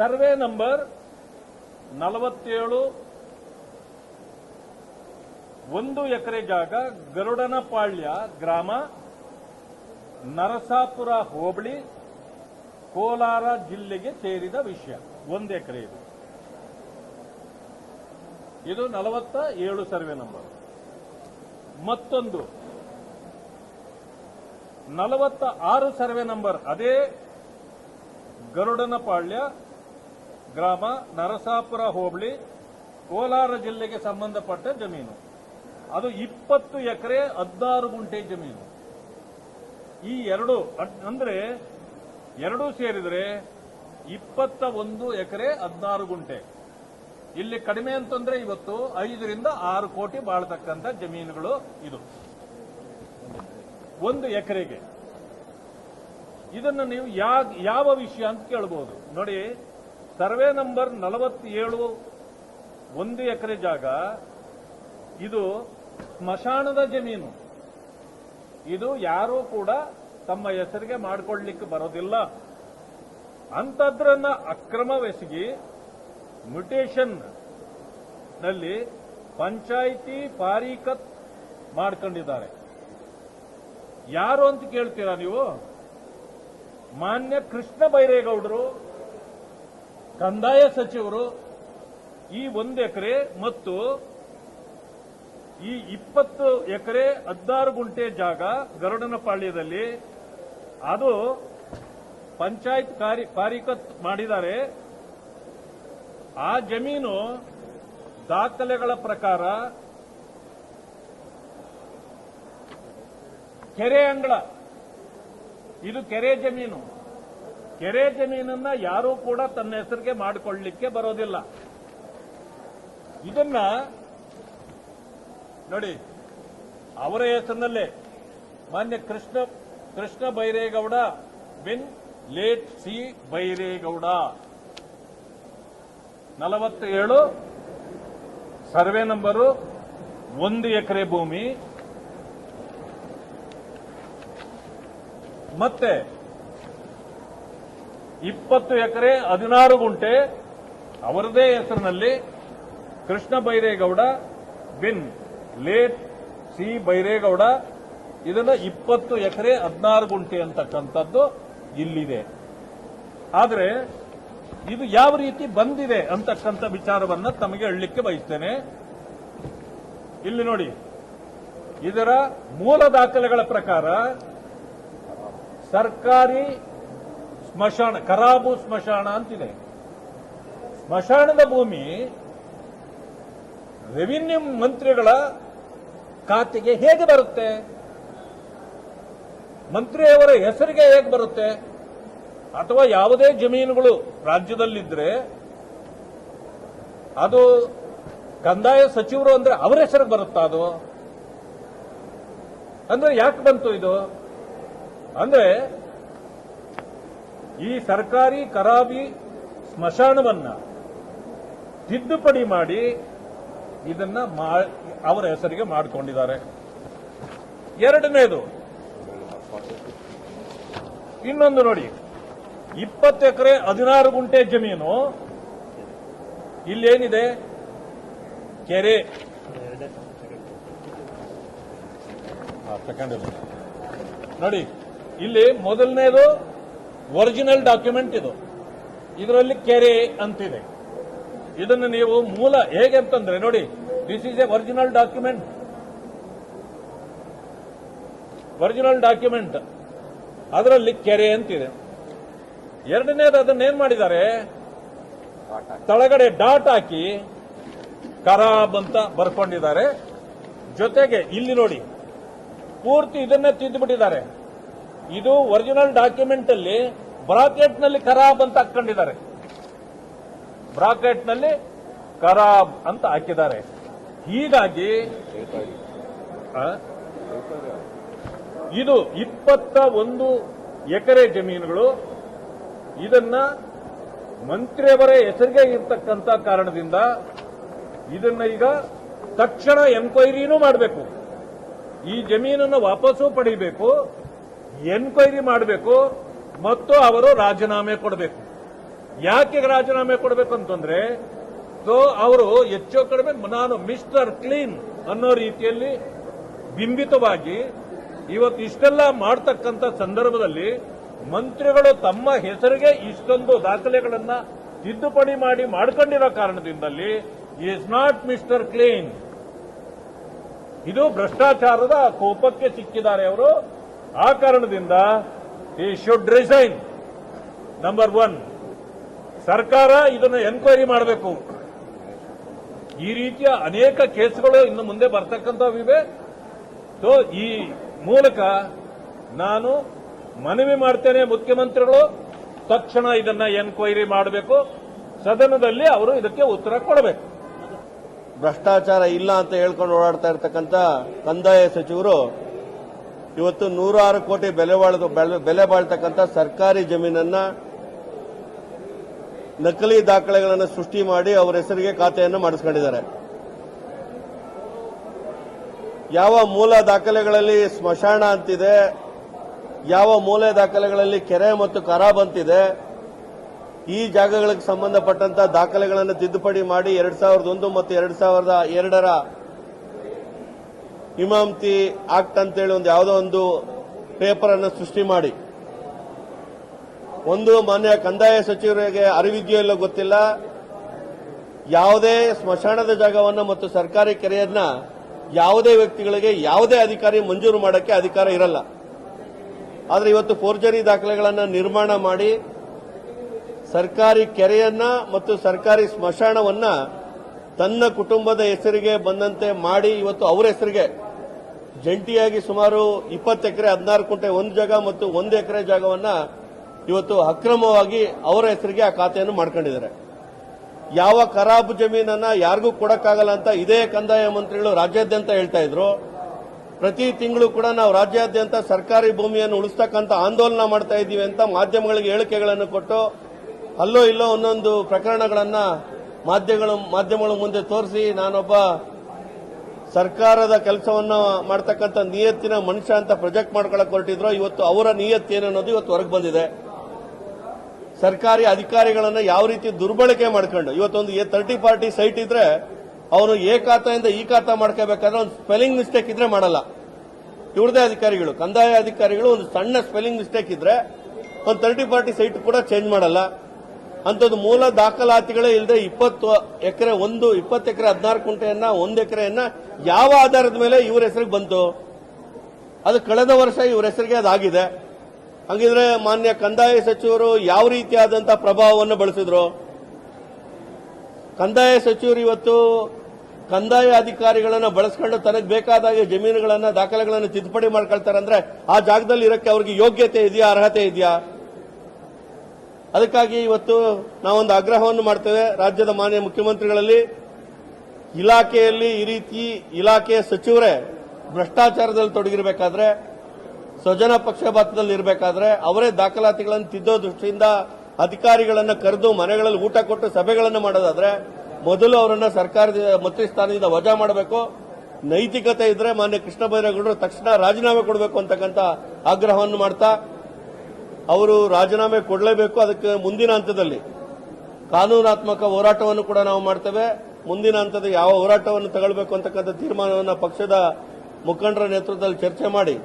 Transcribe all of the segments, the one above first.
Survey number ನಲವತ್ತೇಳು, ಒಂದು ಎಕರೆ ಜಾಗ, ಗರುಡನಪಾಳ್ಯ ಗ್ರಾಮ, ನರಸಾಪುರ ಹೋಬಳಿ, ಕೋಲಾರ ಜಿಲ್ಲೆಗೆ ಸೇರಿದ ವಿಷಯ. ಒಂದು ಎಕರೆ ಇದು. ಇದು ನಲವತ್ತ ಏಳು ಸರ್ವೆ ನಂಬರ್. ಮತ್ತೊಂದು. ನಲವತ್ತ ಆರು ಸರ್ವೆ ನಂಬರ್, ಅದೇ ಗರುಡನಪಾಳ್ಯ ಗ್ರಾಮ ನರಸಾಪುರ ಹೋಬಳಿ ಕೋಲಾರ ಜಿಲ್ಲೆಗೆ ಸಂಬಂಧಪಟ್ಟ ಜಮೀನು. ಅದು ಇಪ್ಪತ್ತು ಎಕರೆ ಹದಿನಾರು ಗುಂಟೆ ಜಮೀನು. ಈ ಎರಡು ಅದ್- ಅಂದ್ರೆ ಎರಡೂ ಸೇರಿದರೆ ಇಪ್ಪತ್ತ ಒಂದು ಎಕರೆ ಹದಿನಾರು ಗುಂಟೆ. ಇಲ್ಲಿ ಕಡಿಮೆ ಅಂತಂದ್ರೆ ಇವತ್ತು ಐದರಿಂದ ಆರು ಕೋಟಿ ಬಾಳ್ತಕ್ಕಂಥ ಜಮೀನುಗಳು ಇದು. ಒಂದು ಎಕರೆಗೆ. ಇದನ್ನು ನೀವು ಯಾವ ವಿಷಯ ಅಂತ ಕೇಳಬಹುದು ನೋಡಿ ಸರ್ವೆ ನಂಬರ್ ನಲವತ್ತೇಳು, ಒಂದು ಎಕರೆ ಜಾಗ. ಇದು ಸ್ಮಶಾನದ ಜಮೀನು. ಇದು ಯಾರೂ ಕೂಡ ತಮ್ಮ ಹೆಸರಿಗೆ ಮಾಡಿಕೊಳ್ಳಿಕ್ಕೆ ಬರೋದಿಲ್ಲ. ಅಂಥದ್ರನ್ನ ಅಕ್ರಮವೆಸಗಿ ಮ್ಯುಟೇಷನ್ನಲ್ಲಿ ಪಂಚಾಯಿತಿ ಪಾರೀಕತ್ ಮಾಡ್ಕೊಂಡಿದ್ದಾರೆ. ಯಾರು ಅಂತ ಕೇಳ್ತೀರಾ ನೀವು? ಮಾನ್ಯ ಕೃಷ್ಣ ಬೈರೇಗೌಡರು ಕಂದಾಯ ಸಚಿವರು ಈ ಒಂದು ಎಕರೆ ಮತ್ತು ಈ ಇಪ್ಪತ್ತು ಎಕರೆ ಹದಿನಾರು ಗುಂಟೆ ಜಾಗ ಗರುಡನಪಾಳ್ಯದಲ್ಲಿ ಅದು ಪಂಚಾಯತ್ ಕಾರ್ಯ ಪಾರಿಕತ್ ಮಾಡಿದ್ದಾರೆ. ಆ ಜಮೀನು ದಾಖಲೆಗಳ ಪ್ರಕಾರ ಕೆರೆ ಅಂಗಳ. ಇದು ಕೆರೆ ಜಮೀನು. ಕೆರೆ ಜಮೀನನ್ನ ಯಾರೂ ಕೂಡ ತನ್ನ ಹೆಸರಿಗೆ ಮಾಡಿಕೊಳ್ಳಲಿಕ್ಕೆ ಬರೋದಿಲ್ಲ. ಇದನ್ನ ನೋಡಿ, ಅವರ ಹೆಸರಿನಲ್ಲೇ ಮಾನ್ಯ ಕೃಷ್ಣ ಕೃಷ್ಣ ಬೈರೇಗೌಡ ಬಿನ್ ಲೇಟ್ ಸಿ ಬೈರೇಗೌಡ. ನಲವತ್ತೇಳು, ಸರ್ವೆ ನಂಬರು ಒಂದು ಎಕರೆ ಭೂಮಿ. ಮತ್ತೆ ಇಪ್ಪತ್ತು ಎಕರೆ ಹದಿನಾರು ಗುಂಟೆ ಅವರದೇ ಹೆಸರಿನಲ್ಲಿ ಕೃಷ್ಣ ಬೈರೇಗೌಡ ಬಿನ್ ಲೇಟ್ ಸಿ ಬೈರೇಗೌಡ ಇದನ್ನು ಇಪ್ಪತ್ತು ಎಕರೆ ಹದಿನಾರು ಗುಂಟೆ ಅಂತಕ್ಕಂಥದ್ದು ಇಲ್ಲಿದೆ. ಆದರೆ ಇದು ಯಾವ ರೀತಿ ಬಂದಿದೆ ಅಂತಕ್ಕಂಥ ವಿಚಾರವನ್ನ ತಮಗೆ ಹೇಳಲಿಕ್ಕೆ ಬಯಸ್ತೇನೆ. ಇಲ್ಲಿ ನೋಡಿ, ಇದರ ಮೂಲ ದಾಖಲೆಗಳ ಪ್ರಕಾರ ಸರ್ಕಾರಿ ಸ್ಮಶಾನ, ಕರಾಬು ಸ್ಮಶಾನ ಅಂತಿದೆ. ಸ್ಮಶಾನದ ಭೂಮಿ ರೆವಿನ್ಯೂ ಮಂತ್ರಿಗಳ ಖಾತೆಗೆ ಹೇಗೆ ಬರುತ್ತೆ? ಮಂತ್ರಿಯವರ ಹೆಸರಿಗೆ ಹೇಗೆ ಬರುತ್ತೆ? ಅಥವಾ ಯಾವುದೇ ಜಮೀನುಗಳು ರಾಜ್ಯದಲ್ಲಿದ್ರೆ ಅದು ಕಂದಾಯ ಸಚಿವರು ಅಂದ್ರೆ ಅವರ ಹೆಸರಿಗೆ ಬರುತ್ತಾ ಅದು? ಅಂದ್ರೆ ಯಾಕೆ ಬಂತು ಇದು? ಅಂದ್ರೆ ಈ ಸರ್ಕಾರಿ ಕರಾಬಿ ಸ್ಮಶಾನವನ್ನ ತಿದ್ದುಪಡಿ ಮಾಡಿ ಇದನ್ನ ಅವರ ಹೆಸರಿಗೆ ಮಾಡಿಕೊಂಡಿದ್ದಾರೆ. ಎರಡನೇದು. ಇನ್ನೊಂದು ನೋಡಿ. ಇಪ್ಪತ್ತು ಎಕರೆ ಹದಿನಾರು ಗುಂಟೆ ಜಮೀನು. ಇಲ್ಲೇನಿದೆ? ಕೆರೆ. ನೋಡಿ, ಇಲ್ಲಿ ಮೊದಲನೇದು ಒರಿಜಿನಲ್ ಡಾಕ್ಯುಮೆಂಟ್ ಇದು. ಇದರಲ್ಲಿ ಕೆರೆ ಅಂತಿದೆ. ಇದನ್ನು ನೀವು ಮೂಲ ಹೇಗೆ ಅಂತಂದ್ರೆ ನೋಡಿ this is a original document original document ಅದರಲ್ಲಿ ಕೆರೆ ಅಂತಿದೆ. ಎರಡನೇದು ಅದನ್ನ ಏನ್ ಮಾಡಿದ್ದಾರೆ? ತಳಗಡೆ ಡಾಟ್ ಹಾಕಿ ಖರಾಬ್ ಅಂತ ಬರ್ಕೊಂಡಿದ್ದಾರೆ. ಜೊತೆಗೆ ಇಲ್ಲಿ ನೋಡಿ, ಪೂರ್ತಿ ಇದನ್ನೇ ತಿದ್ದುಬಿಟ್ಟಿದ್ದಾರೆ. ಇದು ಒರಿಜಿನಲ್ ಡಾಕ್ಯುಮೆಂಟ್ ಅಲ್ಲಿ ಬ್ರಾಕೆಟ್ನಲ್ಲಿ ಖರಾಬ್ ಅಂತ ಹಾಕೊಂಡಿದ್ದಾರೆ ಬ್ರಾಕೆಟ್ನಲ್ಲಿ ಖರಾಬ್ ಅಂತ ಹಾಕಿದ್ದಾರೆ. ಹೀಗಾಗಿ? ಇದು ಇಪ್ಪತ್ತ ಒಂದು ಎಕರೆ ಜಮೀನುಗಳು. ಇದನ್ನ ಮಂತ್ರಿಯವರ ಹೆಸರಿಗೆ ಇರತಕ್ಕಂತ ಕಾರಣದಿಂದ ಇದನ್ನ ಈಗ ತಕ್ಷಣ ಎನ್ಕ್ವೈರಿನೂ ಮಾಡಬೇಕು. ಈ ಜಮೀನನ್ನು ವಾಪಸ್ಸು ಪಡಿಬೇಕು. ಎನ್ಕ್ವೈರಿ ಮಾಡಬೇಕು, ಮತ್ತು ಅವರು ರಾಜೀನಾಮೆ ಕೊಡಬೇಕು. ಯಾಕೆ ರಾಜೀನಾಮೆ ಕೊಡಬೇಕು ಅಂತಂದ್ರೆ, ಸೊ ಅವರು ಹೆಚ್ಚು ಕಡಿಮೆ ನಾನು ಮಿಸ್ಟರ್ ಕ್ಲೀನ್ ಅನ್ನೋ ರೀತಿಯಲ್ಲಿ ಬಿಂಬಿತವಾಗಿ ಇವತ್ತು ಇಷ್ಟೆಲ್ಲ ಮಾಡ್ತಕ್ಕಂಥ ಸಂದರ್ಭದಲ್ಲಿ ಮಂತ್ರಿಗಳು ತಮ್ಮ ಹೆಸರಿಗೆ ಇಷ್ಟೊಂದು ದಾಖಲೆಗಳನ್ನ ತಿದ್ದುಪಡಿ ಮಾಡಿ ಮಾಡ್ಕೊಂಡಿರೋ ಕಾರಣದಿಂದಲ್ಲಿ ಇಸ್ ನಾಟ್ ಮಿಸ್ಟರ್ ಕ್ಲೀನ್ ಇದು ಭ್ರಷ್ಟಾಚಾರದ ಕೋಪಕ್ಕೆ ಸಿಕ್ಕಿದ್ದಾರೆ ಅವರು. ಆ ಕಾರಣದಿಂದ ಈ ಶುಡ್ ರಿಸೈನ್ ನಂಬರ್ ಒನ್ ಸರ್ಕಾರ ಇದನ್ನು ಎನ್ಕ್ವೈರಿ ಮಾಡಬೇಕು. ಈ ರೀತಿಯ ಅನೇಕ ಕೇಸ್ಗಳು ಇನ್ನು ಮುಂದೆ ಬರ್ತಕ್ಕಂಥವಿವೆ. ಸೊ ಈ ಮೂಲಕ ನಾನು ಮನವಿ ಮಾಡ್ತೇನೆ ಮುಖ್ಯಮಂತ್ರಿಗಳು. ತಕ್ಷಣ ಇದನ್ನ ಎನ್ಕ್ವೈರಿ ಮಾಡಬೇಕು. ಸದನದಲ್ಲಿ ಅವರು ಇದಕ್ಕೆ ಉತ್ತರ ಕೊಡಬೇಕು. ಭ್ರಷ್ಟಾಚಾರ ಇಲ್ಲ ಅಂತ ಹೇಳ್ಕೊಂಡು ಓಡಾಡ್ತಾ ಇರ್ತಕ್ಕಂಥ ಕಂದಾಯ ಸಚಿವರು ಇವತ್ತು ನೂರಾರು ಕೋಟಿ ಬೆಲೆ ಬಾಳ್ದು, ಬೆಲೆ- ಬಾಳ್ತಕ್ಕಂಥ ಸರ್ಕಾರಿ ಜಮೀನನ್ನ ನಕಲಿ ದಾಖಲೆಗಳನ್ನು ಸೃಷ್ಟಿ ಮಾಡಿ ಅವರ ಹೆಸರಿಗೆ ಖಾತೆಯನ್ನು ಮಾಡಿಸ್ಕೊಂಡಿದ್ದಾರೆ. ಯಾವ ಮೂಲ ದಾಖಲೆಗಳಲ್ಲಿ ಸ್ಮಶಾನ ಅಂತಿದೆ, ಯಾವ ಮೂಲ ದಾಖಲೆಗಳಲ್ಲಿ ಕೆರೆ ಮತ್ತು ಕರಾಬ್ ಅಂತಿದೆ, ಈ ಜಾಗಗಳಿಗೆ ಸಂಬಂಧಪಟ್ಟಂತ ದಾಖಲೆಗಳನ್ನು ತಿದ್ದುಪಡಿ ಮಾಡಿ ಎರಡ್ ಸಾವಿರದ ಒಂದು ಮತ್ತು ಎರಡ್ ಸಾವಿರದ ಎರಡರ ಇಮಾಮ್ತಿ ಆಕ್ಟ್ ಅಂತೇಳಿ ಒಂದು ಯಾವುದೋ ಒಂದು ಪೇಪರ್ ಅನ್ನು ಸೃಷ್ಟಿ ಮಾಡಿ. ಒಂದು ಮಾನ್ಯ ಕಂದಾಯ ಸಚಿವರಿಗೆ ಅರಿವಿದೆಯೋ ಇಲ್ಲೋ ಗೊತ್ತಿಲ್ಲ. ಯಾವುದೇ ಸ್ಮಶಾನದ ಜಾಗವನ್ನು ಮತ್ತು ಸರ್ಕಾರಿ ಕೆರೆಯನ್ನ ಯಾವುದೇ ವ್ಯಕ್ತಿಗಳಿಗೆ ಯಾವುದೇ ಅಧಿಕಾರಿ ಮಂಜೂರು ಮಾಡೋಕ್ಕೆ ಅಧಿಕಾರ ಇರಲ್ಲ. ಆದರೆ ಇವತ್ತು ಫೋರ್ಜರಿ ದಾಖಲೆಗಳನ್ನು ನಿರ್ಮಾಣ ಮಾಡಿ ಸರ್ಕಾರಿ ಕೆರೆಯನ್ನ ಮತ್ತು ಸರ್ಕಾರಿ ಸ್ಮಶಾನವನ್ನ ತನ್ನ ಕುಟುಂಬದ ಹೆಸರಿಗೆ ಬಂದಂತೆ ಮಾಡಿ ಇವತ್ತು ಅವರ ಹೆಸರಿಗೆ ಜಂಟಿಯಾಗಿ ಸುಮಾರು ಇಪ್ಪತ್ತು ಎಕರೆ, ಹದಿನಾರು ಕುಂಟೆ ಒಂದು ಜಾಗ ಮತ್ತು ಒಂದು ಎಕರೆ ಜಾಗವನ್ನ ಇವತ್ತು ಅಕ್ರಮವಾಗಿ ಅವರ ಹೆಸರಿಗೆ ಆ ಖಾತೆಯನ್ನು ಮಾಡ್ಕೊಂಡಿದ್ದಾರೆ. ಯಾವ ಖರಾಬು ಜಮೀನನ್ನ ಯಾರಿಗೂ ಕೊಡಕ್ಕಾಗಲ್ಲ ಅಂತ ಇದೇ ಕಂದಾಯ ಮಂತ್ರಿಗಳು ರಾಜ್ಯಾದ್ಯಂತ ಹೇಳ್ತಾ ಇದ್ರು. ಪ್ರತಿ ತಿಂಗಳು ಕೂಡ ನಾವು ರಾಜ್ಯಾದ್ಯಂತ ಸರ್ಕಾರಿ ಭೂಮಿಯನ್ನು ಉಳಿಸ್ತಕ್ಕಂಥ ಆಂದೋಲನ ಮಾಡ್ತಾ ಇದ್ದೀವಿ ಅಂತ ಮಾಧ್ಯಮಗಳಿಗೆ ಹೇಳಿಕೆಗಳನ್ನು ಕೊಟ್ಟು, ಅಲ್ಲೋ ಇಲ್ಲೋ ಒಂದೊಂದು ಪ್ರಕರಣಗಳನ್ನ ಮಾಧ್ಯಮಗಳ ಮಾಧ್ಯಮಗಳ ಮುಂದೆ ತೋರಿಸಿ ನಾನೊಬ್ಬ ಸರ್ಕಾರದ ಕೆಲಸವನ್ನು ಮಾಡ್ತಕ್ಕಂಥ ನಿಯತ್ತಿನ ಮನುಷ್ಯ ಅಂತ ಪ್ರೊಜೆಕ್ಟ್ ಮಾಡ್ಕೊಳಕ್ ಹೊರಟಿದ್ರು. ಇವತ್ತು ಅವರ ನಿಯತ್ತಿ ಏನನ್ನೋದು ಇವತ್ತು ಹೊರಗೆ ಬಂದಿದೆ. ಸರ್ಕಾರಿ ಅಧಿಕಾರಿಗಳನ್ನು ಯಾವ ರೀತಿ ದುರ್ಬಳಕೆ ಮಾಡ್ಕೊಂಡು, ಇವತ್ತೊಂದು ಎ ತರ್ಟಿ ಪಾರ್ಟಿ ಸೈಟ್ ಇದ್ರೆ ಅವನು ಎ ಖಾತೆಯಿಂದ ಈ ಖಾತಾ ಮಾಡ್ಕೋಬೇಕಾದ್ರೆ ಒಂದು ಸ್ಪೆಲ್ಲಿಂಗ್ ಮಿಸ್ಟೇಕ್ ಇದ್ರೆ ಮಾಡಲ್ಲ. ಇವ್ರದೇ ಅಧಿಕಾರಿಗಳು, ಕಂದಾಯ ಅಧಿಕಾರಿಗಳು ಒಂದು ಸಣ್ಣ ಸ್ಪೆಲ್ಲಿಂಗ್ ಮಿಸ್ಟೇಕ್ ಇದ್ರೆ ಒಂದು ತರ್ಟಿ ಪಾರ್ಟಿ ಸೈಟ್ ಕೂಡ ಚೇಂಜ್ ಮಾಡಲ್ಲ. ಅಂಥದ್ದು ಮೂಲ ದಾಖಲಾತಿಗಳೇ ಇಲ್ಲದೆ ಇಪ್ಪತ್ತು ಎಕರೆ, ಒಂದು ಇಪ್ಪತ್ತು ಎಕರೆ, ಹದಿನಾರು ಕುಂಟೆಯನ್ನ, ಒಂದು ಎಕರೆಯನ್ನ ಯಾವ ಆಧಾರದ ಮೇಲೆ ಇವರ ಹೆಸರಿಗೆ ಬಂತು? ಅದು ಕಳೆದ ವರ್ಷ ಇವ್ರ ಹೆಸರಿಗೆ ಅದಾಗಿದೆ ಹಂಗಿದ್ರೆ ಮಾನ್ಯ ಕಂದಾಯ ಸಚಿವರು ಯಾವ ರೀತಿಯಾದಂತಹ ಪ್ರಭಾವವನ್ನು ಬಳಸಿದ್ರು? ಕಂದಾಯ ಸಚಿವರು ಇವತ್ತು ಕಂದಾಯ ಅಧಿಕಾರಿಗಳನ್ನ ಬಳಸ್ಕೊಂಡು ತನಗೆ ಬೇಕಾದಾಗೆ ಜಮೀನುಗಳನ್ನ, ದಾಖಲೆಗಳನ್ನು ತಿದ್ದುಪಡಿ ಮಾಡ್ಕೊಳ್ತಾರೆ ಅಂದ್ರೆ ಆ ಜಾಗದಲ್ಲಿ ಇರಕ್ಕೆ ಅವ್ರಿಗೆ ಯೋಗ್ಯತೆ ಇದೆಯಾ, ಅರ್ಹತೆ ಇದೆಯಾ? ಅದಕ್ಕಾಗಿ ಇವತ್ತು ನಾವೊಂದು ಆಗ್ರಹವನ್ನು ಮಾಡ್ತೇವೆ. ರಾಜ್ಯದ ಮಾನ್ಯ ಮುಖ್ಯಮಂತ್ರಿಗಳಲ್ಲಿ ಇಲಾಖೆಯಲ್ಲಿ ಈ ರೀತಿ ಇಲಾಖೆಯ ಸಚಿವರೇ ಭ್ರಷ್ಟಾಚಾರದಲ್ಲಿ ತೊಡಗಿರಬೇಕಾದ್ರೆ, ಸ್ವಜನ ಪಕ್ಷಪಾತದಲ್ಲಿ ಇರಬೇಕಾದ್ರೆ ಅವರೇ ದಾಖಲಾತಿಗಳನ್ನು ತಿದ್ದೋ ದೃಷ್ಟಿಯಿಂದ ಅಧಿಕಾರಿಗಳನ್ನು ಕರೆದು ಮನೆಗಳಲ್ಲಿ ಊಟ ಕೊಟ್ಟು ಸಭೆಗಳನ್ನು ಮಾಡೋದಾದ್ರೆ ಮೊದಲು ಅವರನ್ನು ಸರ್ಕಾರದ ಮಂತ್ರಿ ಸ್ಥಾನದಿಂದ ವಜಾ ಮಾಡಬೇಕು. ನೈತಿಕತೆ ಇದ್ರೆ ಮಾನ್ಯ ಕೃಷ್ಣ ಬೈರೇಗೌಡರು ತಕ್ಷಣ ರಾಜೀನಾಮೆ ಕೊಡಬೇಕು ಅಂತಕ್ಕಂಥ ಆಗ್ರಹವನ್ನು ಮಾಡ್ತಾ ಅವರು ರಾಜೀನಾಮೆ ಕೊಡಲೇಬೇಕು ಅದಕ್ಕೆ ಮುಂದಿನ ಹಂತದಲ್ಲಿ. ಕಾನೂನಾತ್ಮಕ ಹೋರಾಟವನ್ನು ಕೂಡ ನಾವು ಮಾಡ್ತೇವೆ. ಮುಂದಿನ ಹಂತದ ಯಾವ ಹೋರಾಟವನ್ನು ತಗೊಳ್ಬೇಕು ಅಂತಕ್ಕಂಥ ತೀರ್ಮಾನವನ್ನು ಪಕ್ಷದ ಮುಖಂಡರ ನೇತೃತ್ವದಲ್ಲಿ ಚರ್ಚೆ ಮಾಡಿ.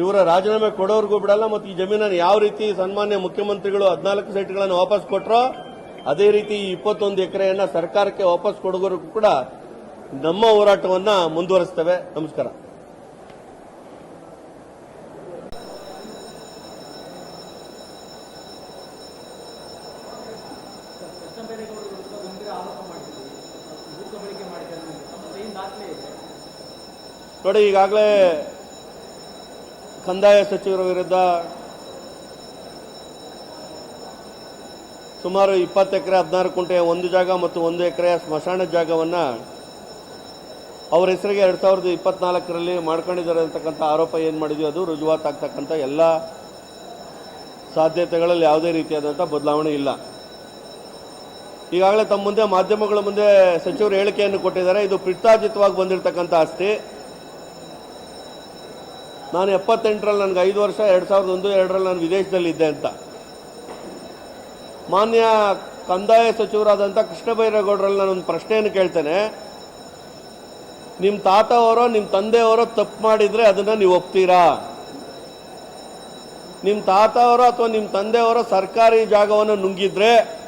ಇವರ ರಾಜೀನಾಮೆ ಕೊಡೋರ್ಗೂ ಬಿಡಲ್ಲ ಮತ್ತು ಈ ಜಮೀನನ್ನು ಯಾವ ರೀತಿ ಸನ್ಮಾನ್ಯ ಮುಖ್ಯಮಂತ್ರಿಗಳು ಹದಿನಾಲ್ಕು ಸೈಟ್ಗಳನ್ನು ವಾಪಸ್ ಕೊಟ್ಟರೋ ಅದೇ ರೀತಿ ಈ ಇಪ್ಪತ್ತೊಂದು ಎಕರೆಯನ್ನು ಸರ್ಕಾರಕ್ಕೆ ವಾಪಸ್ ಕೊಡೋರ್ಗೂ ಕೂಡ ನಮ್ಮ ಹೋರಾಟವನ್ನು ಮುಂದುವರಿಸ್ತೇವೆ. ನಮಸ್ಕಾರ ಕೃಷ್ಣಬೈರೇಗೌಡರು ವಿರುದ್ಧ ಗಂಭೀರ ಆರೋಪ ಮಾಡಿದ್ದೀವಿ ಭೂತ ಬಳಕೆ ಮಾಡಿದ್ದಾರೆ ಅಂತ. ಮತ್ತೆ ಏನು ದಾಖಲೆ ಇದೆ ನೋಡಿ, ಈಗಾಗಲೇ ಕಂದಾಯ ಸಚಿವರ ವಿರುದ್ಧ ಸುಮಾರು ಇಪ್ಪತ್ತು ಎಕರೆ, ಹದಿನಾರು ಕುಂಟೆಯ ಒಂದು ಜಾಗ ಮತ್ತು ಒಂದು ಎಕರೆ ಸ್ಮಶಾನ ಜಾಗವನ್ನು ಅವರ ಹೆಸರಿಗೆ ಎರಡು ಸಾವಿರದ ಇಪ್ಪತ್ನಾಲ್ಕರಲ್ಲಿ ಮಾಡ್ಕೊಂಡಿದ್ದಾರೆ ಅಂತಕ್ಕಂಥ ಆರೋಪ ಏನು ಮಾಡಿದ್ವಿ, ಅದು ರುಜುವಾತಾಗ್ತಕ್ಕಂಥ ಎಲ್ಲ ಸಾಧ್ಯತೆಗಳಲ್ಲಿ ಯಾವುದೇ ರೀತಿಯಾದಂಥ ಬದಲಾವಣೆ ಇಲ್ಲ. ಈಗಾಗಲೇ ತಮ್ಮ ಮುಂದೆ, ಮಾಧ್ಯಮಗಳ ಮುಂದೆ ಸಚಿವರು ಹೇಳಿಕೆಯನ್ನು ಕೊಟ್ಟಿದ್ದಾರೆ, ಇದು ಪಿತ್ತಾಜಿತವಾಗಿ ಬಂದಿರತಕ್ಕಂಥ ಆಸ್ತಿ. ನಾನು ಎಪ್ಪತ್ತೆಂಟರಲ್ಲಿ ನನಗೆ ಐದು ವರ್ಷ, ಎರಡು ಸಾವಿರದ ಒಂದು, ಎರಡರಲ್ಲಿ ನಾನು ವಿದೇಶದಲ್ಲಿದ್ದೆ ಅಂತ. ಮಾನ್ಯ ಕಂದಾಯ ಸಚಿವರಾದಂಥ ಕೃಷ್ಣ ಬೈರೇಗೌಡರಲ್ಲಿ ನಾನೊಂದು ಪ್ರಶ್ನೆಯನ್ನು ಕೇಳ್ತೇನೆ. ನಿಮ್ಮ ತಾತ ಅವರೋ, ನಿಮ್ಮ ತಂದೆಯವರೋ ತಪ್ಪು ಮಾಡಿದರೆ ಅದನ್ನು ನೀವು ಒಪ್ತೀರಾ? ನಿಮ್ಮ ತಾತ ಅವರೋ ಅಥವಾ ನಿಮ್ಮ ತಂದೆಯವರೋ ಸರ್ಕಾರಿ ಜಾಗವನ್ನು ನುಂಗಿದ್ರೆ,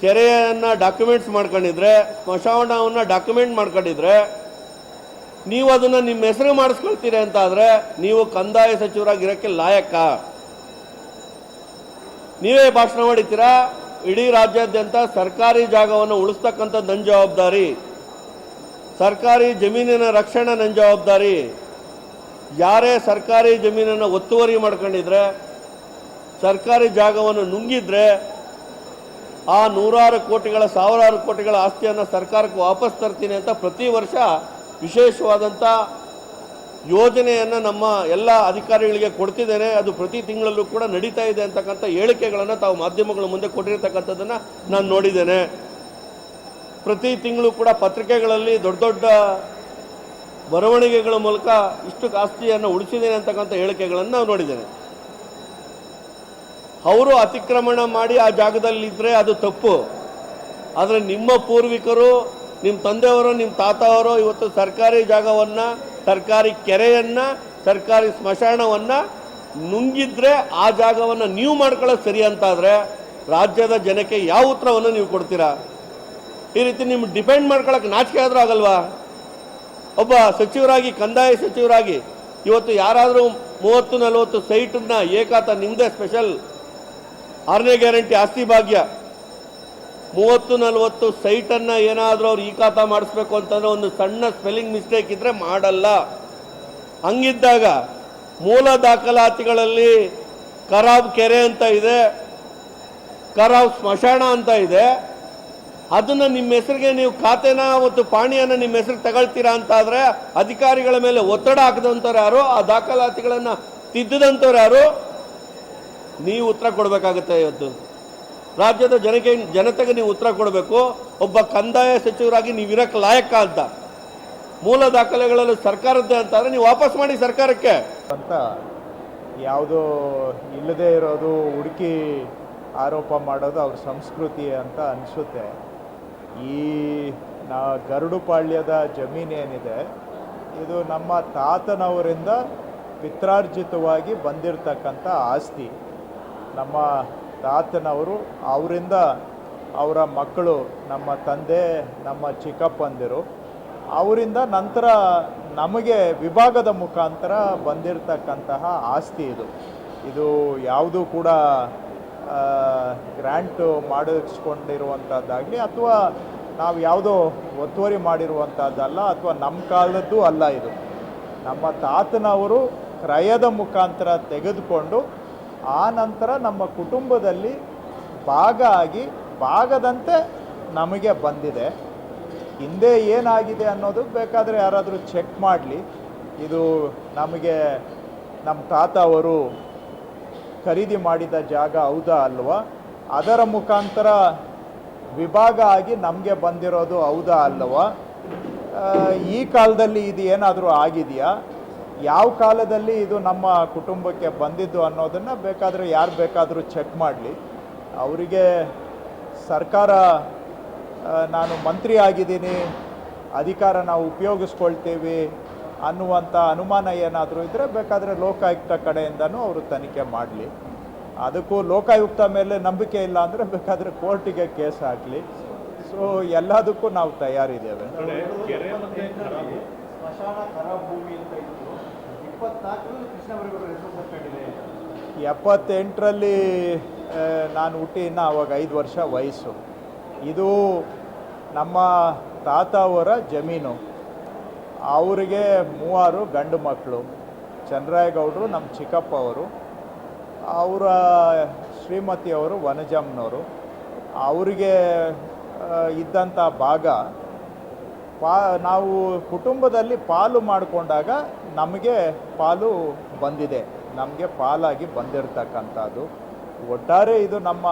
ಕೆರೆಯನ್ನು ಡಾಕ್ಯುಮೆಂಟ್ಸ್ ಮಾಡ್ಕೊಂಡಿದ್ರೆ, ಸ್ಮಶಾನವನ್ನು ಡಾಕ್ಯುಮೆಂಟ್ ಮಾಡ್ಕೊಂಡಿದ್ರೆ ನೀವು ಅದನ್ನು ನಿಮ್ಮ ಹೆಸರು ಮಾಡಿಸ್ಕೊಳ್ತೀರಿ ಅಂತ ಆದರೆ ನೀವು ಕಂದಾಯ ಸಚಿವರಾಗಿರೋಕ್ಕೆ ಲಾಯಕ್ಕ ನೀವೇ ಭಾಷಣ ಮಾಡಿದ್ದೀರಾ? ಇಡೀ ರಾಜ್ಯಾದ್ಯಂತ ಸರ್ಕಾರಿ ಜಾಗವನ್ನು ಉಳಿಸ್ತಕ್ಕಂಥ ನನ್ನ ಜವಾಬ್ದಾರಿ. ಸರ್ಕಾರಿ ಜಮೀನಿನ ರಕ್ಷಣೆ ನನ್ನ ಜವಾಬ್ದಾರಿ. ಯಾರೇ ಸರ್ಕಾರಿ ಜಮೀನನ್ನು ಒತ್ತುವರಿ ಮಾಡ್ಕೊಂಡಿದ್ರೆ, ಸರ್ಕಾರಿ ಜಾಗವನ್ನು ನುಂಗಿದ್ರೆ, ಆ ನೂರಾರು ಕೋಟಿಗಳ, ಸಾವಿರಾರು ಕೋಟಿಗಳ ಆಸ್ತಿಯನ್ನು ಸರ್ಕಾರಕ್ಕೆ ವಾಪಸ್ ತರ್ತೀನಿ ಅಂತ ಪ್ರತಿ ವರ್ಷ ವಿಶೇಷವಾದಂಥ ಯೋಜನೆಯನ್ನು ನಮ್ಮ ಎಲ್ಲ ಅಧಿಕಾರಿಗಳಿಗೆ ಕೊಡ್ತಿದ್ದೇನೆ. ಅದು ಪ್ರತಿ ತಿಂಗಳಲ್ಲೂ ಕೂಡ ನಡೀತಾ ಇದೆ ಅಂತಕ್ಕಂಥ ಹೇಳಿಕೆಗಳನ್ನು ತಾವು ಮಾಧ್ಯಮಗಳ ಮುಂದೆ ಕೊಟ್ಟಿರ್ತಕ್ಕಂಥದ್ದನ್ನು ನಾನು ನೋಡಿದ್ದೇನೆ. ಪ್ರತಿ ತಿಂಗಳು ಕೂಡ ಪತ್ರಿಕೆಗಳಲ್ಲಿ ದೊಡ್ಡ ದೊಡ್ಡ ಬರವಣಿಗೆಗಳ ಮೂಲಕ ಇಷ್ಟು ಆಸ್ತಿಯನ್ನು ಉಳಿಸಿದ್ದೇನೆ ಅಂತಕ್ಕಂಥ ಹೇಳಿಕೆಗಳನ್ನು ನಾವು ನೋಡಿದ್ದೇನೆ. ಅವರು ಅತಿಕ್ರಮಣ ಮಾಡಿ ಆ ಜಾಗದಲ್ಲಿದ್ದರೆ ಅದು ತಪ್ಪು. ಆದರೆ ನಿಮ್ಮ ಪೂರ್ವಿಕರು ನಿಮ್ಮ ತಂದೆಯವರು ನಿಮ್ಮ ತಾತವರು ಇವತ್ತು ಸರ್ಕಾರಿ ಜಾಗವನ್ನು, ಸರ್ಕಾರಿ ಕೆರೆಯನ್ನು, ಸರ್ಕಾರಿ ಸ್ಮಶಾನವನ್ನು ನುಂಗಿದ್ರೆ ಆ ಜಾಗವನ್ನು ನೀವು ಮಾಡ್ಕೊಳ್ಳೋದು ಸರಿ ಅಂತಾದರೆ ರಾಜ್ಯದ ಜನಕ್ಕೆ ಯಾವ ಉತ್ತರವನ್ನು ನೀವು ಕೊಡ್ತೀರಾ? ಈ ರೀತಿ ನಿಮ್ಮ ಡಿಪೆಂಡ್ ಮಾಡ್ಕೊಳಕ್ಕೆ ನಾಚಿಕೆ ಆದರೂ ಆಗಲ್ವಾ? ಒಬ್ಬ ಸಚಿವರಾಗಿ, ಕಂದಾಯ ಸಚಿವರಾಗಿ ಇವತ್ತು ಯಾರಾದರೂ ಮೂವತ್ತು ನಲವತ್ತು ಸೈಟನ್ನ ಏಕಾತ ನಿಮ್ಮದೇ ಸ್ಪೆಷಲ್. ಆರನೇ ಗ್ಯಾರಂಟಿ, ಆಸ್ತಿ ಭಾಗ್ಯ. ಮೂವತ್ತು ನಲವತ್ತು ಸೈಟನ್ನು ಏನಾದರೂ ಅವ್ರು ಈ ಖಾತಾ ಮಾಡಿಸ್ಬೇಕು ಅಂತಂದರೆ ಒಂದು ಸಣ್ಣ ಸ್ಪೆಲ್ಲಿಂಗ್ ಮಿಸ್ಟೇಕ್ ಇದ್ದರೆ ಮಾಡಲ್ಲ. ಹಂಗಿದ್ದಾಗ ಮೂಲ ದಾಖಲಾತಿಗಳಲ್ಲಿ ಖರಾಬ್ ಕೆರೆ ಅಂತ ಇದೆ ಖರಾಬ್ ಸ್ಮಶಾನ ಅಂತ ಇದೆ. ಅದನ್ನು ನಿಮ್ಮ ಹೆಸರಿಗೆ ನೀವು ಖಾತೆನ ಮತ್ತು ಪಾಣಿಯನ್ನು ನಿಮ್ಮ ಹೆಸರು ತಗೊಳ್ತೀರಾ ಅಂತ ಆದ್ರೆ ಅಧಿಕಾರಿಗಳ ಮೇಲೆ ಒತ್ತಡ ಹಾಕದಂಥವ್ರು ಯಾರು, ಆ ದಾಖಲಾತಿಗಳನ್ನು ತಿದ್ದಿದಂಥವ್ರು ಯಾರು? ನೀವು ಉತ್ತರ ಕೊಡಬೇಕಾಗುತ್ತೆ ಇವತ್ತು. ರಾಜ್ಯದ ಜನಕ್ಕೆ, ಜನತೆಗೆ ನೀವು ಉತ್ತರ ಕೊಡಬೇಕು. ಒಬ್ಬ ಕಂದಾಯ ಸಚಿವರಾಗಿ ನೀವು ಇರಕ್ಕೆ ಲಾಯಕ ಅಂತ. ಮೂಲ ದಾಖಲೆಗಳಲ್ಲಿ ಸರ್ಕಾರದ್ದೇ ಅಂತ ಅಂದ್ರೆ ನೀವು ವಾಪಸ್ ಮಾಡಿ ಸರ್ಕಾರಕ್ಕೆ. ಅಂತ ಯಾವುದೋ ಇಲ್ಲದೆ ಇರೋದು, ಹುಡುಕಿ ಆರೋಪ ಮಾಡೋದು ಅವ್ರ ಸಂಸ್ಕೃತಿ ಅಂತ ಅನಿಸುತ್ತೆ. ಈ ನಾ ಗರುಡುಪಾಳ್ಯದ ಜಮೀನೇನಿದೆ ಇದು ನಮ್ಮ ತಾತನವರಿಂದ ಪಿತ್ರಾರ್ಜಿತವಾಗಿ ಬಂದಿರತಕ್ಕಂಥ ಆಸ್ತಿ. ನಮ್ಮ ತಾತನವರು ಅವರಿಂದ ಅವರ ಮಕ್ಕಳು, ನಮ್ಮ ತಂದೆ, ನಮ್ಮ ಚಿಕ್ಕಪ್ಪಂದಿರು ಅವರಿಂದ ನಂತರ ನಮಗೆ ವಿಭಾಗದ ಮುಖಾಂತರ ಬಂದಿರತಕ್ಕಂತಹ ಆಸ್ತಿ ಇದು. ಇದು ಯಾವುದೂ ಕೂಡ ಗ್ರ್ಯಾಂಟು ಮಾಡಿಸ್ಕೊಂಡಿರುವಂಥದ್ದಾಗಲಿ ಅಥವಾ ನಾವು ಯಾವುದೋ ಒತ್ತುವರಿ ಮಾಡಿರುವಂಥದ್ದಲ್ಲ ಅಥವಾ ನಮ್ಮ ಕಾಲದ್ದು ಅಲ್ಲ ಇದು. ನಮ್ಮ ತಾತನವರು ಕ್ರಯದ ಮುಖಾಂತರ ತೆಗೆದುಕೊಂಡು ಆ ನಂತರ ನಮ್ಮ ಕುಟುಂಬದಲ್ಲಿ ಭಾಗ ಆಗಿ ಭಾಗದಂತೆ ನಮಗೆ ಬಂದಿದೆ. ಹಿಂದೆ ಏನಾಗಿದೆ ಅನ್ನೋದು ಬೇಕಾದರೆ ಯಾರಾದರೂ ಚೆಕ್ ಮಾಡಲಿ. ಇದು ನಮಗೆ ನಮ್ಮ ತಾತ ಅವರು ಖರೀದಿ ಮಾಡಿದ ಜಾಗ ಹೌದಾ ಅಲ್ವಾ? ಅದರ ಮುಖಾಂತರ ವಿಭಾಗ ಆಗಿ ನಮಗೆ ಬಂದಿರೋದು ಹೌದಾ ಅಲ್ವಾ? ಈ ಕಾಲದಲ್ಲಿ ಇದು ಏನಾದರೂ ಆಗಿದೆಯಾ? ಯಾವ ಕಾಲದಲ್ಲಿ ಇದು ನಮ್ಮ ಕುಟುಂಬಕ್ಕೆ ಬಂದಿದ್ದು ಅನ್ನೋದನ್ನು ಬೇಕಾದರೆ ಯಾರು ಬೇಕಾದರೂ ಚೆಕ್ ಮಾಡಲಿ. ಅವರಿಗೆ ಸರ್ಕಾರ ನಾನು ಮಂತ್ರಿ ಆಗಿದ್ದೀನಿ ಅಧಿಕಾರ ನಾವು ಉಪಯೋಗಿಸ್ಕೊಳ್ತೀವಿ ಅನ್ನುವಂಥ ಅನುಮಾನ ಏನಾದರೂ ಇದ್ದರೆ ಬೇಕಾದರೆ ಲೋಕಾಯುಕ್ತ ಕಡೆಯಿಂದನೂ ಅವರು ತನಿಖೆ ಮಾಡಲಿ. ಅದಕ್ಕೂ ಲೋಕಾಯುಕ್ತ ಮೇಲೆ ನಂಬಿಕೆ ಇಲ್ಲ ಅಂದರೆ ಬೇಕಾದರೆ ಕೋರ್ಟಿಗೆ ಕೇಸ್ ಹಾಕಲಿ. ಸೊ ಎಲ್ಲದಕ್ಕೂ ನಾವು ತಯಾರಿದ್ದೇವೆ. ಎಪ್ಪತ್ತೆಂಟರಲ್ಲಿ ನಾನು ಹುಟ್ಟಿ ಇನ್ನು ಅವಾಗ ಐದು ವರ್ಷ ವಯಸ್ಸು. ಇದು ನಮ್ಮ ತಾತ ಅವರ ಜಮೀನು. ಅವರಿಗೆ ಮೂವರು ಗಂಡು ಮಕ್ಕಳು. ಚಂದ್ರಾಯಗೌಡರು, ನಮ್ಮ ಚಿಕ್ಕಪ್ಪ ಅವರು. ಅವರ ಶ್ರೀಮತಿಯವರು ವನಜಮ್ಮನವರು. ಅವರಿಗೆ ಇದ್ದಂಥ ಭಾಗ ಪಾ, ನಾವು ಕುಟುಂಬದಲ್ಲಿ ಪಾಲು ಮಾಡಿಕೊಂಡಾಗ ನಮಗೆ ಪಾಲು ಬಂದಿದೆ. ನಮಗೆ ಪಾಲಾಗಿ ಬಂದಿರತಕ್ಕಂಥದ್ದು. ಒಟ್ಟಾರೆ ಇದು ನಮ್ಮ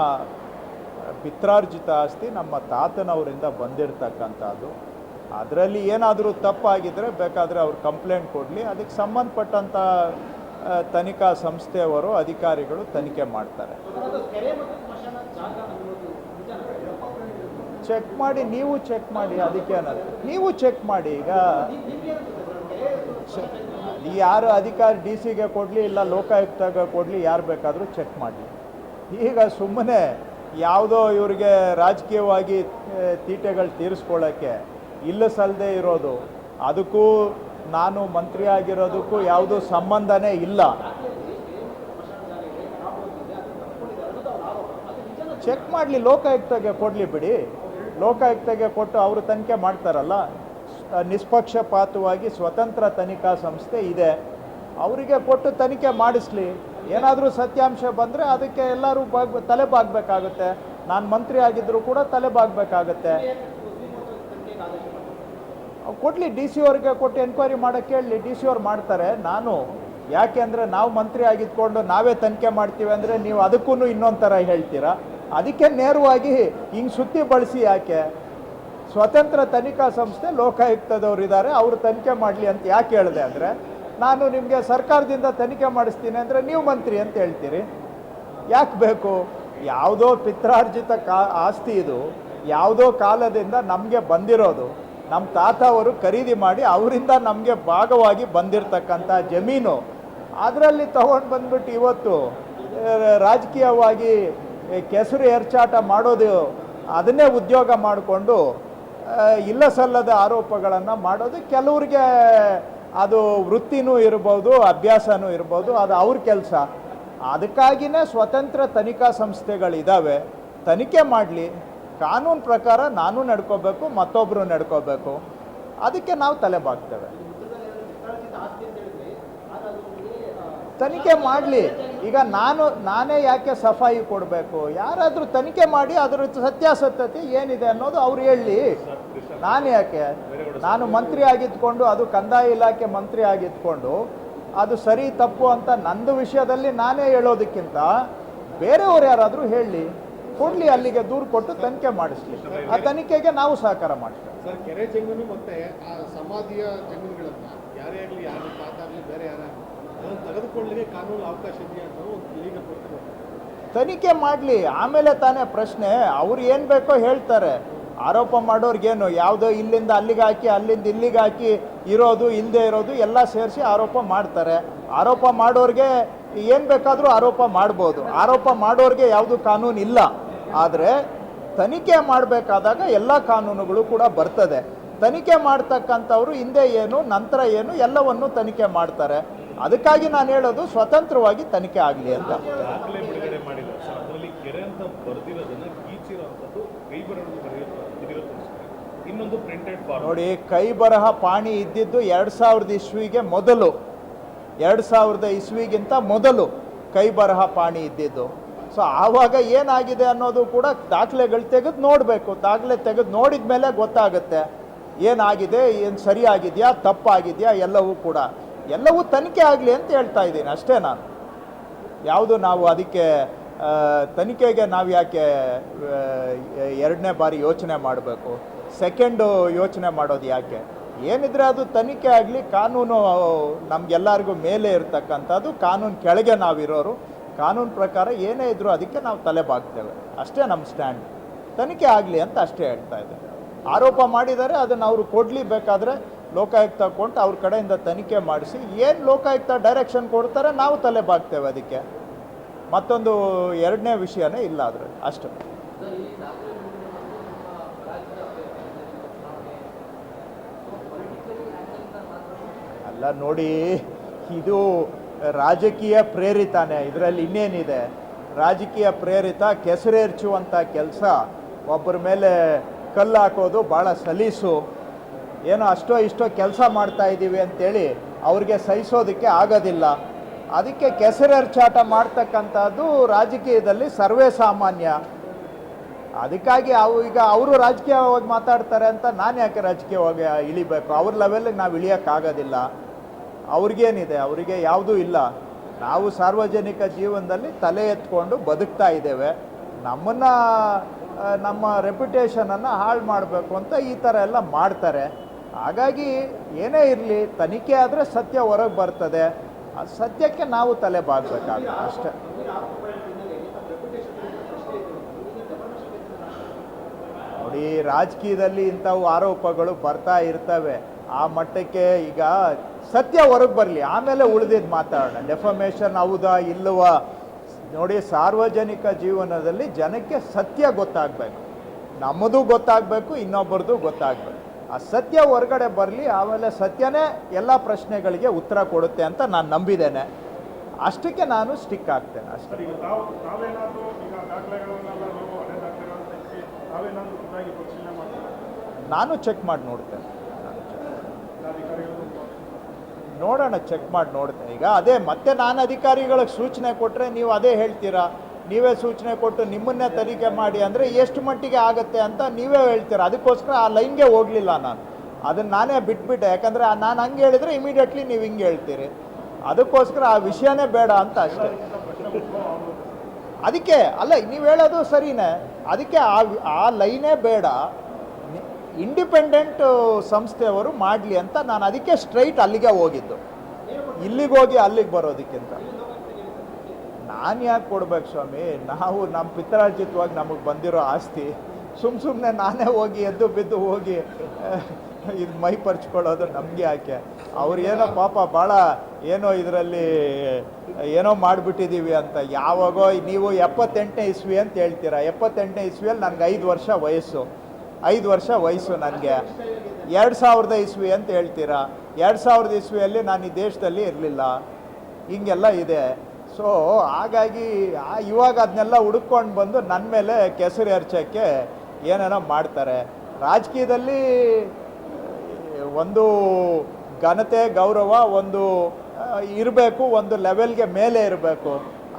ಪಿತ್ರಾರ್ಜಿತ ಆಸ್ತಿ, ನಮ್ಮ ತಾತನವರಿಂದ ಬಂದಿರತಕ್ಕಂಥದ್ದು. ಅದರಲ್ಲಿ ಏನಾದರೂ ತಪ್ಪಾಗಿದ್ದರೆ ಬೇಕಾದರೆ ಅವ್ರು ಕಂಪ್ಲೇಂಟ್ ಕೊಡಲಿ. ಅದಕ್ಕೆ ಸಂಬಂಧಪಟ್ಟಂಥ ತನಿಖಾ ಸಂಸ್ಥೆಯವರು, ಅಧಿಕಾರಿಗಳು ತನಿಖೆ ಮಾಡ್ತಾರೆ ಅದು ಕೆರೆ ಮತ್ತು ಸ್ಮಶಾನ ಜಾಗ ಅನ್ನೋದು ಚೆಕ್ ಮಾಡಿ, ನೀವು ಚೆಕ್ ಮಾಡಿ, ಅದಕ್ಕೆ ಅನ್ನೋದು. ನೀವು ಚೆಕ್ ಮಾಡಿ ಈಗ. ಯಾರು ಅಧಿಕಾರಿ ಡಿ ಸಿಗೆ ಕೊಡಲಿ, ಇಲ್ಲ ಲೋಕಾಯುಕ್ತಗೆ ಕೊಡಲಿ, ಯಾರು ಬೇಕಾದರೂ ಚೆಕ್ ಮಾಡಲಿ ಈಗ ಸುಮ್ಮನೆ ಯಾವುದೋ ಇವರಿಗೆ ರಾಜಕೀಯವಾಗಿ ತೀಟೆಗಳು ತೀರಿಸ್ಕೊಳ್ಳೋಕ್ಕೆ ಇಲ್ಲ ಸಲ್ಲದೆ ಇರೋದು, ಅದಕ್ಕೂ ನಾನು ಮಂತ್ರಿ ಆಗಿರೋದಕ್ಕೂ ಯಾವುದೂ ಸಂಬಂಧನೇ ಇಲ್ಲ. ಚೆಕ್ ಮಾಡಲಿ, ಲೋಕಾಯುಕ್ತಗೆ ಕೊಡಲಿ ಬಿಡಿ. ಲೋಕಾಯುಕ್ತಗೆ ಕೊಟ್ಟು ಅವರು ತನಿಖೆ ಮಾಡ್ತಾರಲ್ಲ ನಿಷ್ಪಕ್ಷಪಾತವಾಗಿ ಸ್ವತಂತ್ರ ತನಿಖಾ ಸಂಸ್ಥೆ ಇದೆ. ಅವರಿಗೆ ಕೊಟ್ಟು ತನಿಖೆ ಮಾಡಿಸ್ಲಿ. ಏನಾದರೂ ಸತ್ಯಾಂಶ ಬಂದರೆ ಅದಕ್ಕೆ ಎಲ್ಲರೂ ಬಾಗ್ ತಲೆ ಬಾಗಬೇಕಾಗುತ್ತೆ ನಾನು ಮಂತ್ರಿ ಆಗಿದ್ದರೂ ಕೂಡ ತಲೆ ಬಾಗಬೇಕಾಗತ್ತೆ ಕೊಡಲಿ, ಡಿ ಸಿ ಅವ್ರಿಗೆ ಕೊಟ್ಟು ಎನ್ಕ್ವೈರಿ ಮಾಡೋಕ್ಕೆ ಹೇಳಿ ಡಿ ಸಿ ಅವ್ರು ಮಾಡ್ತಾರೆ. ನಾನು ಯಾಕೆ ಅಂದರೆ ನಾವು ಮಂತ್ರಿ ಆಗಿದ್ಕೊಂಡು ನಾವೇ ತನಿಖೆ ಮಾಡ್ತೀವಿ ಅಂದರೆ ನೀವು ಅದಕ್ಕೂ ಇನ್ನೊಂದು ಥರ ಹೇಳ್ತೀರಾ? ಅದಕ್ಕೆ ನೇರವಾಗಿ ಹಿಂಗೆ ಸುತ್ತಿ ಬಳಸಿ ಯಾಕೆ? ಸ್ವತಂತ್ರ ತನಿಖಾ ಸಂಸ್ಥೆ ಲೋಕಾಯುಕ್ತದವ್ರು ಇದ್ದಾರೆ ಅವರು ತನಿಖೆ ಮಾಡಲಿ ಅಂತ ಯಾಕೆ ಹೇಳಿದೆ ಅಂದರೆ, ನಾನು ನಿಮಗೆ ಸರ್ಕಾರದಿಂದ ತನಿಖೆ ಮಾಡಿಸ್ತೀನಿ ಅಂದರೆ ನೀವು ಮಂತ್ರಿ ಅಂತ ಹೇಳ್ತೀರಿ. ಯಾಕೆ ಬೇಕು? ಯಾವುದೋ ಪಿತ್ರಾರ್ಜಿತ ಕಾ, ಆಸ್ತಿ ಇದು. ಯಾವುದೋ ಕಾಲದಿಂದ ನಮಗೆ ಬಂದಿರೋದು. ನಮ್ಮ ತಾತ ಅವರು ಖರೀದಿ ಮಾಡಿ ಅವರಿಂದ ನಮಗೆ ಭಾಗವಾಗಿ ಬಂದಿರತಕ್ಕಂಥ ಜಮೀನು. ಅದರಲ್ಲಿ ತಗೊಂಡು ಬಂದ್ಬಿಟ್ಟು ಇವತ್ತು, ರಾಜಕೀಯವಾಗಿ ಕೆಸರು ಎರಚಾಟ ಮಾಡೋದು ಅದನ್ನೇ ಉದ್ಯೋಗ ಮಾಡಿಕೊಂಡು ಇಲ್ಲ ಸಲ್ಲದ ಆರೋಪಗಳನ್ನು ಮಾಡೋದು. ಕೆಲವ್ರಿಗೆ ಅದು ವೃತ್ತಿನೂ ಇರ್ಬೋದು, ಅಭ್ಯಾಸನೂ ಇರ್ಬೋದು, ಅದು ಅವ್ರ ಕೆಲಸ. ಅದಕ್ಕಾಗಿಯೇ ಸ್ವತಂತ್ರ ತನಿಖಾ ಸಂಸ್ಥೆಗಳಿದ್ದಾವೆ ತನಿಖೆ ಮಾಡಲಿ. ಕಾನೂನು ಪ್ರಕಾರ ನಾನು ನಡ್ಕೋಬೇಕು ಮತ್ತೊಬ್ಬರು ನಡ್ಕೋಬೇಕು. ಅದಕ್ಕೆ ನಾವು ತಲೆ ಬಾಗ್ತೇವೆ ತನಿಖೆ ಮಾಡಲಿ. ಈಗ ನಾನು, ನಾನೇ ಯಾಕೆ ಸಫಾಯಿ ಕೊಡಬೇಕು? ಯಾರಾದರೂ ತನಿಖೆ ಮಾಡಿ ಅದರ ಸತ್ಯಾಸತ್ಯತೆ ಏನಿದೆ ಅನ್ನೋದು ಅವ್ರು ಹೇಳಲಿ ನಾನು ಯಾಕೆ? ನಾನು ಮಂತ್ರಿ ಆಗಿದ್ಕೊಂಡು, ಅದು ಕಂದಾಯ ಇಲಾಖೆ ಮಂತ್ರಿ ಆಗಿದ್ಕೊಂಡು, ಅದು ಸರಿ, ತಪ್ಪು ಅಂತ ನಂದು ವಿಷಯದಲ್ಲಿ ನಾನೇ ಹೇಳೋದಕ್ಕಿಂತ ಬೇರೆಯವ್ರು ಯಾರಾದರೂ ಹೇಳಲಿ ಕೊಡಲಿ ಅಲ್ಲಿಗೆ ದೂರು ಕೊಟ್ಟು ತನಿಖೆ ಮಾಡಿಸ್ಲಿ. ಆ ತನಿಖೆಗೆ ನಾವು ಸಹಕಾರ ಮಾಡ್ತೀವಿ. ಸರ್, ಕೆರೆ ಜಮೀನು ಮತ್ತೆ ಆ ಸಮಾಧಿಯ ಜಮೀನುಗಳನ್ನು ಯಾರೇ ಆಗಲಿ ಯಾರು ತಾತ ಆಗಲಿ ಬೇರೆ ಅದನ್ನು ತೆಗೆದುಕೊಳ್ಳಲಿಕ್ಕೆ ಕಾನೂನು ಅವಕಾಶ ಇದೆಯಾ ತನಿಖೆ ಮಾಡಲಿ, ಆಮೇಲೆ ತಾನೇ ಪ್ರಶ್ನೆ. ಅವ್ರು ಏನು ಬೇಕೋ ಹೇಳ್ತಾರೆ. ಆರೋಪ ಮಾಡೋರ್ಗೇನು? ಯಾವುದೋ ಇಲ್ಲಿಂದ ಅಲ್ಲಿಗೆ ಹಾಕಿ, ಅಲ್ಲಿಂದ ಇಲ್ಲಿಗೆ ಹಾಕಿ ಇರೋದು ಇಲ್ಲದೆ ಇರೋದು ಎಲ್ಲ ಸೇರಿಸಿ ಆರೋಪ ಮಾಡ್ತಾರೆ. ಆರೋಪ ಮಾಡೋರಿಗೆ ಏನು ಬೇಕಾದರೂ ಆರೋಪ ಮಾಡ್ಬೋದು. ಆರೋಪ ಮಾಡೋರಿಗೆ ಯಾವುದು ಕಾನೂನು ಇಲ್ಲ. ಆದರೆ ತನಿಖೆ ಮಾಡಬೇಕಾದಾಗ ಎಲ್ಲ ಕಾನೂನುಗಳು ಕೂಡ ಬರ್ತದೆ. ತನಿಖೆ ಮಾಡ್ತಕ್ಕಂಥವ್ರು ಹಿಂದೆ ಏನು, ನಂತರ ಏನು, ಎಲ್ಲವನ್ನು ತನಿಖೆ ಮಾಡ್ತಾರೆ. ಅದಕ್ಕಾಗಿ ನಾನು ಹೇಳೋದು ಸ್ವತಂತ್ರವಾಗಿ ತನಿಖೆ ಆಗಲಿ ಅಂತ. ನೋಡಿ ಕೈ ಬರಹ ಪಾಣಿ ಇದ್ದಿದ್ದು ಎರಡು ಸಾವಿರದ ಇಸ್ವಿಗೆ ಮೊದಲು. ಎರಡು ಸಾವಿರದ ಇಸ್ವಿಗಿಂತ ಮೊದಲು ಕೈ ಬರಹ ಪಾಣಿ ಇದ್ದಿದ್ದು. ಸೊ ಆವಾಗ ಏನಾಗಿದೆ ಅನ್ನೋದು ಕೂಡ ದಾಖಲೆಗಳು ತೆಗೆದು ನೋಡಬೇಕು. ದಾಖಲೆ ತೆಗೆದು ನೋಡಿದ ಮೇಲೆ ಗೊತ್ತಾಗುತ್ತೆ. ಏನಾಗಿದೆ ಏನು ಸರಿಯಾಗಿದೆಯಾ ತಪ್ಪಾಗಿದೆಯಾ ಎಲ್ಲವೂ ಕೂಡ. ಎಲ್ಲವೂ ತನಿಖೆ ಆಗಲಿ ಅಂತ ಹೇಳ್ತಾ ಇದ್ದೀನಿ, ಅಷ್ಟೇ ನಾನು. ಯಾವುದು ನಾವು ಅದಕ್ಕೆ ತನಿಖೆಗೆ ನಾವು ಯಾಕೆ ಎರಡನೇ ಬಾರಿ ಯೋಚನೆ ಮಾಡಬೇಕು? ಸೆಕೆಂಡು ಯೋಚನೆ ಮಾಡೋದು ಯಾಕೆ? ಏನಿದ್ರೆ ಅದು ತನಿಖೆ ಆಗಲಿ, ಕಾನೂನು ನಮಗೆಲ್ಲರಿಗೂ ಮೇಲೆ ಇರತಕ್ಕಂಥದ್ದು, ಕಾನೂನು ಕೆಳಗೆ ನಾವಿರೋರು, ಕಾನೂನು ಪ್ರಕಾರ ಏನೇ ಇದ್ರೂ ಅದಕ್ಕೆ ನಾವು ತಲೆ ಬಾಗ್ತೇವೆ. ಅಷ್ಟೇ ನಮ್ಮ ಸ್ಟ್ಯಾಂಡ್. ತನಿಖೆ ಆಗಲಿ ಅಂತ ಅಷ್ಟೇ ಹೇಳ್ತಾ ಇದ್ದಾರೆ ಆರೋಪ ಮಾಡಿದ್ದಾರೆ, ಅದನ್ನು ಅವರು ಕೊಡಲಿ ಬೇಕಾದರೆ ಲೋಕಾಯುಕ್ತ ಕೊಟ್ಟು ಅವ್ರ ಕಡೆಯಿಂದ ತನಿಖೆ ಮಾಡಿಸಿ, ಏನು ಲೋಕಾಯುಕ್ತ ಡೈರೆಕ್ಷನ್ ಕೊಡ್ತಾರೆ ನಾವು ತಲೆ ಬಾಗ್ತೇವೆ ಅದಕ್ಕೆ. ಮತ್ತೊಂದು ಎರಡನೇ ವಿಷಯನೇ ಇಲ್ಲ ಆದರೆ ಅಷ್ಟು. ಅಲ್ಲ ನೋಡಿ, ಇದು ರಾಜಕೀಯ ಪ್ರೇರಿತಾನೆ, ಇದರಲ್ಲಿ ಇನ್ನೇನಿದೆ? ರಾಜಕೀಯ ಪ್ರೇರಿತ ಕೆಸರೇರ್ಚುವಂಥ ಕೆಲಸ, ಒಬ್ಬರ ಮೇಲೆ ಕಲ್ಲು ಹಾಕೋದು ಭಾಳ ಸಲೀಸು. ಏನೋ ಅಷ್ಟೋ ಇಷ್ಟೋ ಕೆಲಸ ಮಾಡ್ತಾ ಇದ್ದೀವಿ ಅಂತೇಳಿ ಅವ್ರಿಗೆ ಸಹಿಸೋದಕ್ಕೆ ಆಗೋದಿಲ್ಲ. ಅದಕ್ಕೆ ಕೆಸರೆರ್ಚಾಟ ಮಾಡ್ತಕ್ಕಂಥದ್ದು ರಾಜಕೀಯದಲ್ಲಿ ಸರ್ವೇ ಸಾಮಾನ್ಯ. ಅದಕ್ಕಾಗಿ ಅವು ಈಗ ಅವರು ರಾಜಕೀಯವಾಗಿ ಮಾತಾಡ್ತಾರೆ ಅಂತ ನಾನು ಯಾಕೆ ರಾಜಕೀಯವಾಗಿ ಇಳಿಬೇಕು? ಅವ್ರ ಲೆವೆಲ್ಗೆ ನಾವು ಇಳಿಯೋಕ್ಕಾಗೋದಿಲ್ಲ. ಅವ್ರಿಗೇನಿದೆ? ಅವರಿಗೆ ಯಾವುದೂ ಇಲ್ಲ. ನಾವು ಸಾರ್ವಜನಿಕ ಜೀವನದಲ್ಲಿ ತಲೆ ಎತ್ಕೊಂಡು ಬದುಕ್ತಾ ಇದ್ದೇವೆ. ನಮ್ಮನ್ನು ನಮ್ಮ ರೆಪ್ಯುಟೇಷನನ್ನು ಹಾಳು ಮಾಡಬೇಕು ಅಂತ ಈ ಥರ ಎಲ್ಲ ಮಾಡ್ತಾರೆ. ಹಾಗಾಗಿ ಏನೇ ಇರಲಿ, ತನಿಖೆ ಆದರೆ ಸತ್ಯ ಹೊರಗೆ ಬರ್ತದೆ. ಆ ಸತ್ಯಕ್ಕೆ ನಾವು ತಲೆ ಬಾಗಬೇಕಾಗ ಅಷ್ಟೇ. ನೋಡಿ, ರಾಜಕೀಯದಲ್ಲಿ ಇಂಥವು ಆರೋಪಗಳು ಬರ್ತಾ ಇರ್ತವೆ. ಆ ಮಟ್ಟಕ್ಕೆ ಈಗ ಸತ್ಯ ಹೊರಗೆ ಬರಲಿ. ಆಮೇಲೆ ಉಳಿದಿದ್ದು ಮಾತಾಡೋಣ. ಡೆಫಮೇಷನ್ ಹೌದಾ ಇಲ್ಲವಾ ನೋಡಿ ಸಾರ್ವಜನಿಕ ಜೀವನದಲ್ಲಿ ಜನಕ್ಕೆ ಸತ್ಯ ಗೊತ್ತಾಗಬೇಕು. ನಮ್ಮದು ಗೊತ್ತಾಗಬೇಕು ಇನ್ನೊಬ್ಬರದು ಗೊತ್ತಾಗಬೇಕು. ಆ ಸತ್ಯ ಹೊರಗಡೆ ಬರಲಿ ಆಮೇಲೆ ಸತ್ಯನೇ ಎಲ್ಲ ಪ್ರಶ್ನೆಗಳಿಗೆ ಉತ್ತರ ಕೊಡುತ್ತೆ ಅಂತ ನಾನು ನಂಬಿದ್ದೇನೆ. ಅಷ್ಟಕ್ಕೆ ನಾನು ಸ್ಟಿಕ್ ಆಗ್ತೇನೆ ಅಷ್ಟೇ. ನಾನು ಚೆಕ್ ಮಾಡಿ ನೋಡ್ತೇನೆ. ನೋಡೋಣ ಚೆಕ್ ಮಾಡಿ ನೋಡ್ತೇನೆ ಈಗ ಅದೇ ಮತ್ತೆ ನಾನು ಅಧಿಕಾರಿಗಳಿಗೆ ಸೂಚನೆ ಕೊಟ್ಟರೆ ನೀವು ಅದೇ ಹೇಳ್ತೀರಾ? ನೀವೇ ಸೂಚನೆ ಕೊಟ್ಟು ನಿಮ್ಮನ್ನೇ ತನಿಖೆ ಮಾಡಿ ಅಂದರೆ ಎಷ್ಟು ಮಟ್ಟಿಗೆ ಆಗುತ್ತೆ ಅಂತ ನೀವೇ ಹೇಳ್ತೀರಾ? ಅದಕ್ಕೋಸ್ಕರ ಆ ಲೈನ್ಗೆ ಹೋಗಲಿಲ್ಲ ನಾನು. ಅದನ್ನು ನಾನೇ ಬಿಟ್ಬಿಟ್ಟೆ. ಯಾಕಂದರೆ ನಾನು ಹಂಗೆ ಹೇಳಿದರೆ ಇಮಿಡಿಯೇಟ್ಲಿ ನೀವು ಹಿಂಗೆ ಹೇಳ್ತೀರಿ. ಅದಕ್ಕೋಸ್ಕರ ಆ ವಿಷಯನೇ ಬೇಡ ಅಂತ ಅಷ್ಟೇ. ಅದಕ್ಕೆ, ಅಲ್ಲ, ನೀವು ಹೇಳೋದು ಸರಿನೇ. ಅದಕ್ಕೆ ಆ ಆ ಲೈನೇ ಬೇಡ. ಇಂಡಿಪೆಂಡೆಂಟ್ ಸಂಸ್ಥೆಯವರು ಮಾಡಲಿ ಅಂತ ನಾನು ಅದಕ್ಕೆ ಸ್ಟ್ರೈಟ್ ಅಲ್ಲಿಗೆ ಹೋಗಿದ್ದು. ಇಲ್ಲಿಗೆ ಹೋಗಿ ಅಲ್ಲಿಗೆ ಬರೋದಕ್ಕಿಂತ. ನಾನು ಯಾಕೆ ಕೊಡ್ಬೇಕು ಸ್ವಾಮಿ? ನಾವು ನಮ್ಮ ಪಿತ್ರಾರ್ಜಿತವಾಗಿ ನಮಗೆ ಬಂದಿರೋ ಆಸ್ತಿ. ಸುಮ್ಮ ಸುಮ್ಮನೆ ನಾನೇ ಹೋಗಿ ಎದ್ದು ಬಿದ್ದು ಹೋಗಿ ಇದು ಮೈ ಪರ್ಚ್ಕೊಳ್ಳೋದು ನಮಗೆ ಯಾಕೆ? ಅವ್ರು ಏನೋ ಪಾಪ ಭಾಳ ಏನೋ ಇದರಲ್ಲಿ, ಏನೋ ಮಾಡಿಬಿಟ್ಟಿದ್ದೀವಿ ಅಂತ. ಯಾವಾಗೋ ನೀವು ಎಪ್ಪತ್ತೆಂಟನೇ ಇಸ್ವಿ ಅಂತ ಹೇಳ್ತೀರಾ? ಎಪ್ಪತ್ತೆಂಟನೇ ಇಸ್ವಿಯಲ್ಲಿ ನನಗೆ ಐದು ವರ್ಷ ವಯಸ್ಸು. ಐದು ವರ್ಷ ವಯಸ್ಸು ನನಗೆ. ಎರಡು ಸಾವಿರದ ಇಸ್ವಿ ಅಂತ ಹೇಳ್ತೀರಾ? ಎರಡು ಸಾವಿರದ ಇಸ್ವಿಯಲ್ಲಿ ನಾನು ಈ ದೇಶದಲ್ಲಿ ಇರಲಿಲ್ಲ. ಹಿಂಗೆಲ್ಲ ಇದೆ. ಸೊ ಹಾಗಾಗಿ ಇವಾಗ ಅದನ್ನೆಲ್ಲ ಹುಡುಕೊಂಡು ಬಂದು ನನ್ನ ಮೇಲೆ ಕೆಸರು ಎರಚೋಕ್ಕೆ ಏನೇನೋ ಮಾಡ್ತಾರೆ. ರಾಜಕೀಯದಲ್ಲಿ, ಒಂದು ಘನತೆ, ಗೌರವ, ಒಂದು ಇರಬೇಕು, ಒಂದು ಲೆವೆಲ್ಗೆ ಮೇಲೆ ಇರಬೇಕು.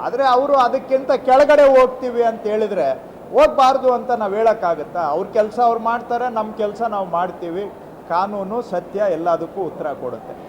ಆದರೆ ಅವರು ಅದಕ್ಕಿಂತ ಕೆಳಗಡೆ ಹೋಗ್ತೀವಿ ಅಂತ ಹೇಳಿದ್ರೆ ಹೋಗ್ಬಾರ್ದು ಅಂತ ನಾವು ಹೇಳೋಕ್ಕಾಗತ್ತಾ? ಅವ್ರ ಕೆಲಸ ಅವ್ರು ಮಾಡ್ತಾರೆ ನಮ್ಮ ಕೆಲಸ ನಾವು ಮಾಡ್ತೀವಿ. ಕಾನೂನು, ಸತ್ಯ ಎಲ್ಲದಕ್ಕೂ ಉತ್ತರ ಕೊಡುತ್ತೆ.